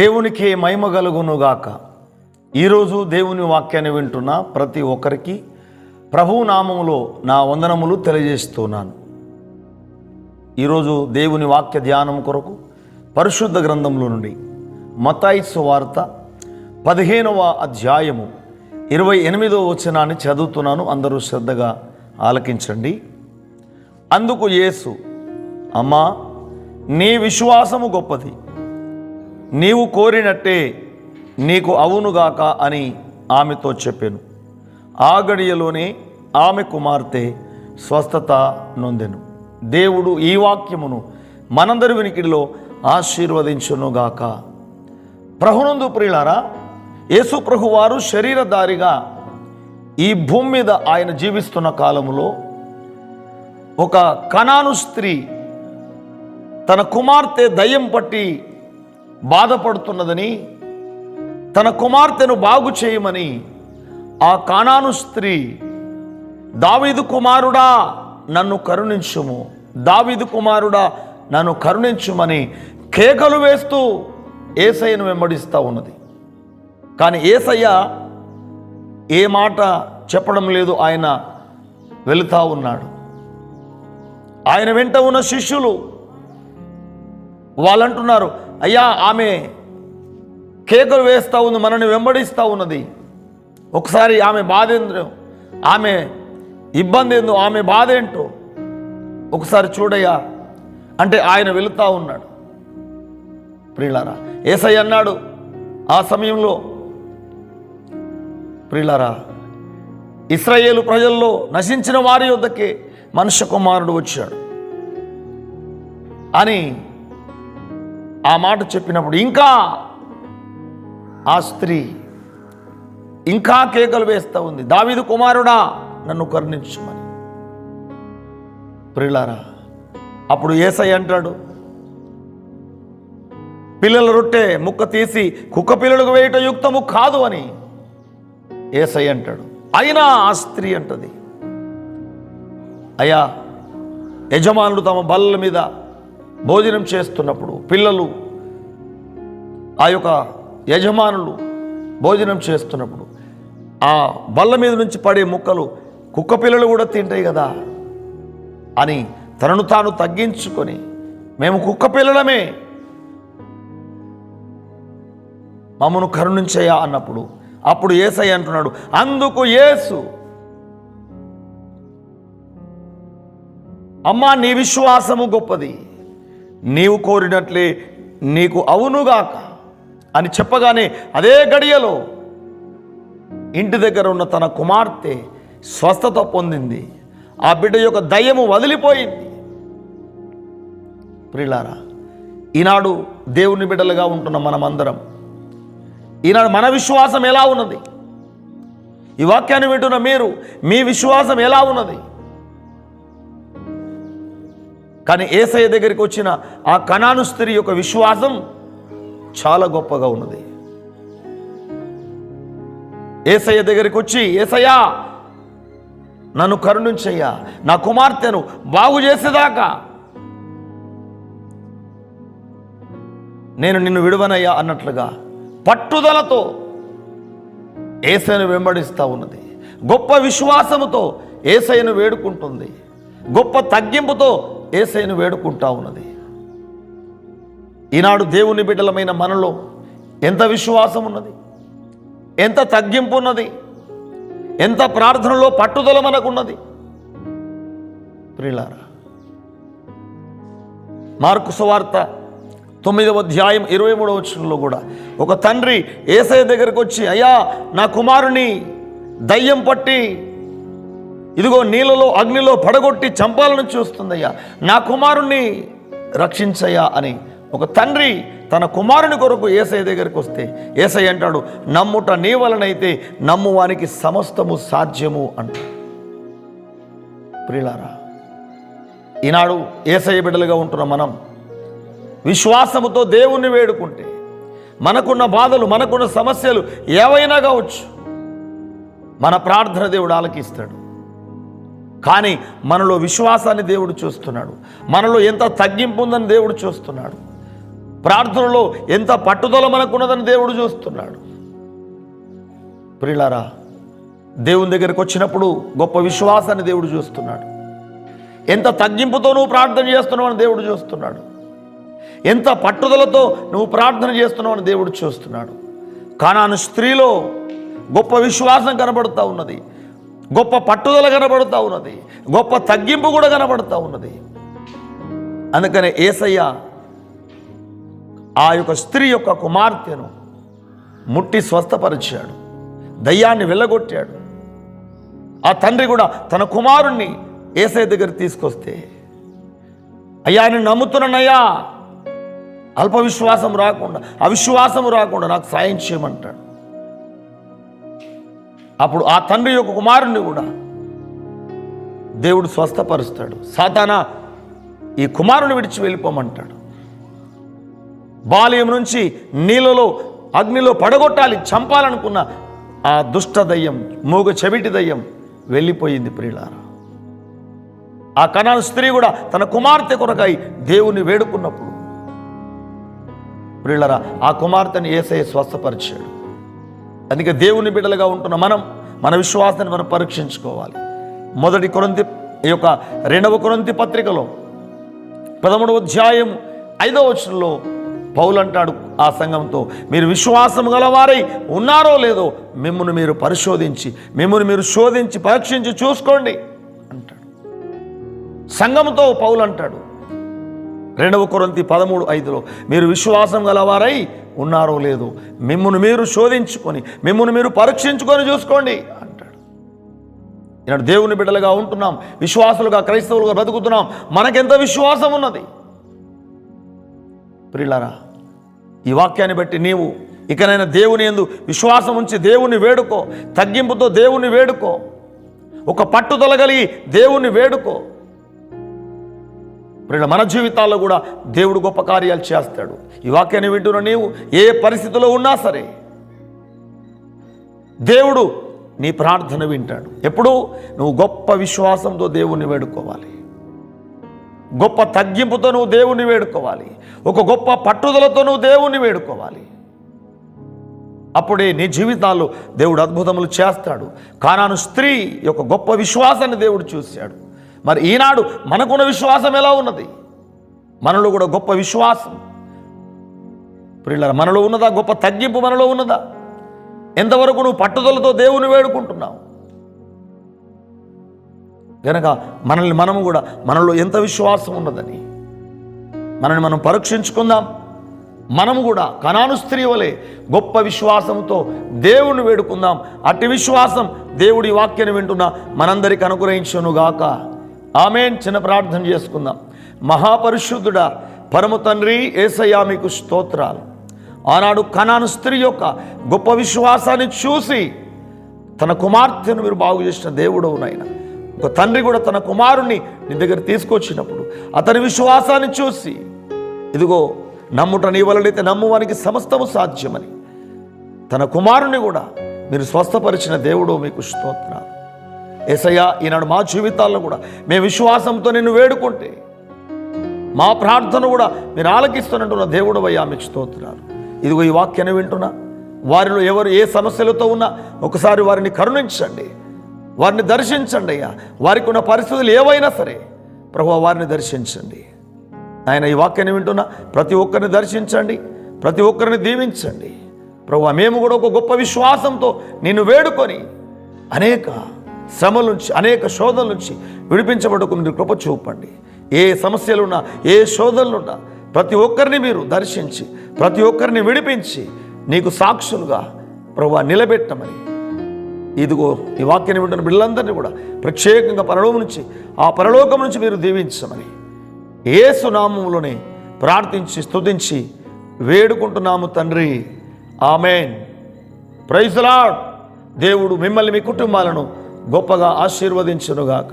దేవునికి మహిమ కలుగునుగాక. ఈరోజు దేవుని వాక్యాన్ని వింటున్న ప్రతి ఒక్కరికి ప్రభువు నామములో నా వందనములు తెలియజేస్తున్నాను. ఈరోజు దేవుని వాక్య ధ్యానం కొరకు పరిశుద్ధ గ్రంథంలో నుండి మతాయిసు వార్త పదిహేనవ అధ్యాయము ఇరవై ఎనిమిదవ వచనాన్ని చదువుతున్నాను. అందరూ శ్రద్ధగా ఆలకించండి. అందుకు యేసు అమ్మా నీ విశ్వాసము గొప్పది. నీవు కోరినట్టే నీకు అవునుగాక అని ఆమెతో చెప్పాను. ఆ గడియలోనే ఆమె కుమార్తె స్వస్థత నొందెను. దేవుడు ఈ వాక్యమును మనందరి వినికిడిలో ఆశీర్వదించునుగాక ప్రభునందు ప్రియులారా యేసు ప్రభువారు శరీరధారిగా ఈ భూమి మీద ఆయన జీవిస్తున్న కాలములో ఒక కణాను స్త్రీ తన కుమార్తె దయ్యం పట్టి బాధపడుతున్నదని తన కుమార్తెను బాగు చేయమని ఆ కానాను స్త్రీ దావీదు కుమారుడా నన్ను కరుణించుము. దావీదు కుమారుడా నన్ను కరుణించుమని కేకలు వేస్తూ ఏసయ్యను వెంబడిస్తూ ఉన్నది. కానీ ఏసయ్య ఏ మాట చెప్పడం లేదు ఆయన వెళుతూ ఉన్నాడు. ఆయన వెంట ఉన్న శిష్యులు వాళ్ళంటున్నారు అయ్యా ఆమె కేకలు వేస్తూ ఉంది మనల్ని వెంబడిస్తూ ఉన్నది. ఒకసారి ఆమె బాధ ఏందో ఆమె ఇబ్బంది ఏందో ఆమె బాధ ఏంటో ఒకసారి చూడయ్యా. అంటే ఆయన వెళుతూ ఉన్నాడు. ప్రియులారా ఏసై అన్నాడు ఆ సమయంలో ప్రియులారా ఇస్రాయేలు ప్రజల్లో నశించిన వారి యొద్దకే మనుష్య కుమారుడు వచ్చాడు. అని ఆ మాట చెప్పినప్పుడు ఇంకా ఆ స్త్రీ ఇంకా కేకలు వేస్తూ ఉంది. దావీదు కుమారుడా నన్ను కరుణించుమని. ప్రిలారా అప్పుడు ఏసై అంటాడు పిల్లల రొట్టె ముక్క తీసి కుక్క పిల్లలకు వేయట యుక్తము కాదు అని ఏసై అంటాడు. అయినా ఆ స్త్రీ అంటది అయ్యా యజమానుడు తమ బల్ల మీద భోజనం చేస్తున్నప్పుడు పిల్లలు ఆ యొక్క యజమానులు భోజనం చేస్తున్నప్పుడు ఆ బల్ల మీద నుంచి పడే ముక్కలు కుక్క పిల్లలు కూడా తింటాయి కదా అని తనను తాను తగ్గించుకొని మేము కుక్క పిల్లలమే. మమ్మను కరుణించయా అన్నప్పుడు అప్పుడు ఏసయ్య అంటున్నాడు అందుకు ఏసు అమ్మా నీ విశ్వాసము గొప్పది. నీవు కోరినట్లే నీకు అవునుగాక అని చెప్పగానే అదే గడియలో ఇంటి దగ్గర ఉన్న తన కుమార్తె స్వస్థత పొందింది. ఆ బిడ్డ యొక్క దయ్యము వదిలిపోయింది. ప్రిలారా ఈనాడు దేవుని బిడ్డలుగా ఉంటున్న మనమందరం ఈనాడు మన విశ్వాసం ఎలా ఉన్నది? ఈ వాక్యాన్ని వింటున్న మీరు మీ విశ్వాసం ఎలా ఉన్నది? కానీ ఏసయ్య దగ్గరికి వచ్చిన ఆ కణాను స్త్రీ యొక్క విశ్వాసం చాలా గొప్పగా ఉన్నది. ఏసయ్య దగ్గరికి వచ్చి ఏసయ్యా నన్ను కరుణించయ్యా నా కుమార్తెను బాగు చేసేదాకా నేను నిన్ను విడువనయ్యా అన్నట్లుగా పట్టుదలతో ఏసైను వెంబడిస్తూ ఉన్నది. గొప్ప విశ్వాసముతో ఏసైను వేడుకుంటుంది. గొప్ప తగ్గింపుతో ఏసైను వేడుకుంటా ఉన్నది. ఈనాడు దేవుని బిడ్డలమైన మనలో ఎంత విశ్వాసం ఉన్నది? ఎంత తగ్గింపు ఉన్నది? ఎంత ప్రార్థనలో పట్టుదల మనకున్నది ప్రిలారా మార్కు సువార్త తొమ్మిదవ అధ్యాయం ఇరవై మూడవ వచ్చంలో కూడా ఒక తండ్రి ఏసఐ దగ్గరకు వచ్చి అయ్యా నా కుమారుని దయ్యం పట్టి ఇదిగో నీళ్ళలో అగ్నిలో పడగొట్టి చంపాలని చూస్తుందయ్యా. నా కుమారుణ్ణి రక్షించయ్యా అని ఒక తండ్రి తన కుమారుని కొరకు ఏసఐ దగ్గరికి వస్తే ఏసై అంటాడు నమ్ముట నీ వలనైతే నమ్మువానికి సమస్తము సాధ్యము అంటాడు. ప్రియులారా ఈనాడు ఏసఐ బిడ్డలుగా ఉంటున్న మనం విశ్వాసముతో దేవుణ్ణి వేడుకుంటే మనకున్న బాధలు మనకున్న సమస్యలు ఏవైనా కావచ్చు మన ప్రార్థన దేవుడు ఆలకిస్తాడు. కానీ మనలో విశ్వాసాన్ని దేవుడు చూస్తున్నాడు. మనలో ఎంత తగ్గింపు ఉందని దేవుడు చూస్తున్నాడు. ప్రార్థనలో ఎంత పట్టుదల మనకున్నదని దేవుడు చూస్తున్నాడు. ప్రిలారా దేవుని దగ్గరికి వచ్చినప్పుడు గొప్ప విశ్వాసాన్ని దేవుడు చూస్తున్నాడు. ఎంత తగ్గింపుతో నువ్వు ప్రార్థన చేస్తున్నావు అని దేవుడు చూస్తున్నాడు. ఎంత పట్టుదలతో నువ్వు ప్రార్థన చేస్తున్నావు అని దేవుడు చూస్తున్నాడు. కానాను స్త్రీలో గొప్ప విశ్వాసం కనబడుతూ ఉన్నది. గొప్ప పట్టుదల కనబడుతూ ఉన్నది. గొప్ప తగ్గింపు కూడా కనబడుతూ ఉన్నది. అందుకనే ఏసయ్య ఆ యొక్క స్త్రీ యొక్క కుమార్తెను ముట్టి స్వస్థపరిచాడు. దయ్యాన్ని వెళ్ళగొట్టాడు. ఆ తండ్రి కూడా తన కుమారుణ్ణి ఏసై దగ్గర తీసుకొస్తే అయ్యా నేను నమ్ముతున్నానయ్యా. అల్ప విశ్వాసం రాకుండా అవిశ్వాసం రాకుండా నాకు సాయం చేయమంటాడు. అప్పుడు ఆ తండ్రి యొక్క కుమారుణ్ణి కూడా దేవుడు స్వస్థపరుస్తాడు. సాతానా ఈ కుమారుని విడిచి వెళ్ళిపోమంటాడు. బాల్యం నుంచి నీళ్ళలో అగ్నిలో పడగొట్టాలి చంపాలనుకున్న ఆ దుష్ట దయ్యం మూగ చెవిటి దయ్యం వెళ్ళిపోయింది ప్రియులారా. ఆ కణాలు స్త్రీ కూడా తన కుమార్తె కొరకై దేవుని వేడుకున్నప్పుడు ప్రియులరా ఆ కుమార్తెను ఏసఐ స్వస్థపరిచాడు. అందుకే దేవుని బిడ్డలుగా ఉంటున్న మనం మన విశ్వాసాన్ని మనం పరీక్షించుకోవాలి. మొదటి కొరంతి ఈ యొక్క రెండవ కొరంతి పత్రికలో పదమూడవ అధ్యాయం ఐదవ వచనంలో పౌలు అంటాడు ఆ సంఘంతో మీరు విశ్వాసం గలవారై ఉన్నారో లేదో మిమ్మల్ని మీరు పరిశోధించి మిమ్మల్ని మీరు శోధించి పరీక్షించి చూసుకోండి అంటాడు. సంఘంతో పౌలు అంటాడు రెండవ కొరంతి పదమూడు ఐదులో మీరు విశ్వాసం గలవారై ఉన్నారో లేదో మిమ్మల్ని మీరు శోధించుకొని మిమ్మల్ని మీరు పరీక్షించుకొని చూసుకోండి అంటాడు. ఈనాడు దేవుని బిడ్డలుగా ఉంటున్నాం విశ్వాసులుగా క్రైస్తవులుగా బ్రతుకుతున్నాం మనకెంత విశ్వాసం ఉన్నది? ప్రిల్లరా ఈ వాక్యాన్ని బట్టి నీవు ఇకనైనా దేవుని ఎందు విశ్వాసం ఉంచి దేవుని వేడుకో తగ్గింపుతో దేవుని వేడుకో ఒక పట్టుదల కలిగి దేవుని వేడుకో. ప్రియుల మన జీవితాల్లో కూడా దేవుడు గొప్ప కార్యాలు చేస్తాడు. ఈ వాక్యాన్ని వింటున్న నీవు ఏ పరిస్థితిలో ఉన్నా సరే దేవుడు నీ ప్రార్థన వింటాడు. ఎప్పుడు? నువ్వు గొప్ప విశ్వాసంతో దేవుణ్ణి వేడుకోవాలి. గొప్ప తగ్గింపుతో నువ్వు దేవుణ్ణి వేడుకోవాలి. ఒక గొప్ప పట్టుదలతో నువ్వు దేవుణ్ణి వేడుకోవాలి. అప్పుడే నీ జీవితాల్లో దేవుడు అద్భుతములు చేస్తాడు. కానాను స్త్రీ యొక్క గొప్ప విశ్వాసాన్ని దేవుడు చూశాడు. మరి ఈనాడు మనకున్న విశ్వాసం ఎలా ఉన్నది? మనలో కూడా గొప్ప విశ్వాసం. ప్రిల్లర మనలో ఉన్నదా? గొప్ప తగ్గింపు మనలో ఉన్నదా? ఎంతవరకు నువ్వు పట్టుదలతో దేవుని వేడుకుంటున్నావు? గనక మనల్ని మనము కూడా మనలో ఎంత విశ్వాసం ఉన్నదని మనల్ని మనం పరీక్షించుకుందాం. మనము కూడా కణాను స్త్రీ వలె గొప్ప విశ్వాసంతో దేవుణ్ణి వేడుకుందాం. అట్టి విశ్వాసం దేవుడి వాక్యాన్ని వింటున్న మనందరికి అనుగ్రహించునుగాక. ఆమెన్. చిన్న ప్రార్థన చేసుకుందాం. మహాపరిశుద్ధుడా పరమ తండ్రి ఏసయ్యా మీకు స్తోత్రాలు. ఆనాడు కణాను స్త్రీ యొక్క గొప్ప విశ్వాసాన్ని చూసి తన కుమార్తెను మీరు బాగు చేసిన దేవుడవు నాయన. ఒక తండ్రి కూడా తన కుమారుణ్ణి నీ దగ్గర తీసుకొచ్చినప్పుడు అతని విశ్వాసాన్ని చూసి ఇదిగో నమ్ముట నీ వలనైతే నమ్మువానికి సమస్తము సాధ్యమని. తన కుమారుని కూడా మీరు స్వస్థపరిచిన దేవుడు మీకు స్తోత్రాలు. ఏసయ్య ఈనాడు మా జీవితాల్లో కూడా మేము విశ్వాసంతో నిన్ను వేడుకుంటే మా ప్రార్థన కూడా మీరు ఆలకిస్తున్నట్టున్న దేవుడు అయ్యా మీకు స్తోత్రాలు. ఇదిగో ఈ వాక్యాన్ని వింటున్నా. వారిలో ఎవరు ఏ సమస్యలతో ఉన్నా ఒకసారి వారిని కరుణించండి. వారిని దర్శించండి అయ్యా. వారికి ఉన్న పరిస్థితులు ఏవైనా సరే ప్రభు వారిని దర్శించండి. ఆయన ఈ వాక్యాన్ని వింటున్నా. ప్రతి ఒక్కరిని దర్శించండి. ప్రతి ఒక్కరిని దీవించండి. ప్రభు మేము కూడా ఒక గొప్ప విశ్వాసంతో నిన్ను వేడుకొని అనేక శ్రమల నుంచి అనేక శోధల నుంచి విడిపించబడకు మీరు కృప చూపండి. ఏ సమస్యలున్నా ఏ శోధనలున్నా ప్రతి ఒక్కరిని మీరు దర్శించి ప్రతి ఒక్కరిని విడిపించి నీకు సాక్షులుగా ప్రభు నిలబెట్టమని. ఇదిగో ఈ వాక్యాన్ని వింటున్న బిడ్డలందరినీ కూడా ప్రత్యేకంగా పరలోకం నుంచి ఆ పరలోకం నుంచి మీరు దీవించమని. ఏసు ప్రార్థించి స్తుతించి వేడుకుంటున్నాము తండ్రి. ఆమెన్. ప్రైజ్లాడ్ దేవుడు మిమ్మల్ని మీ కుటుంబాలను గొప్పగా ఆశీర్వదించునుగాక.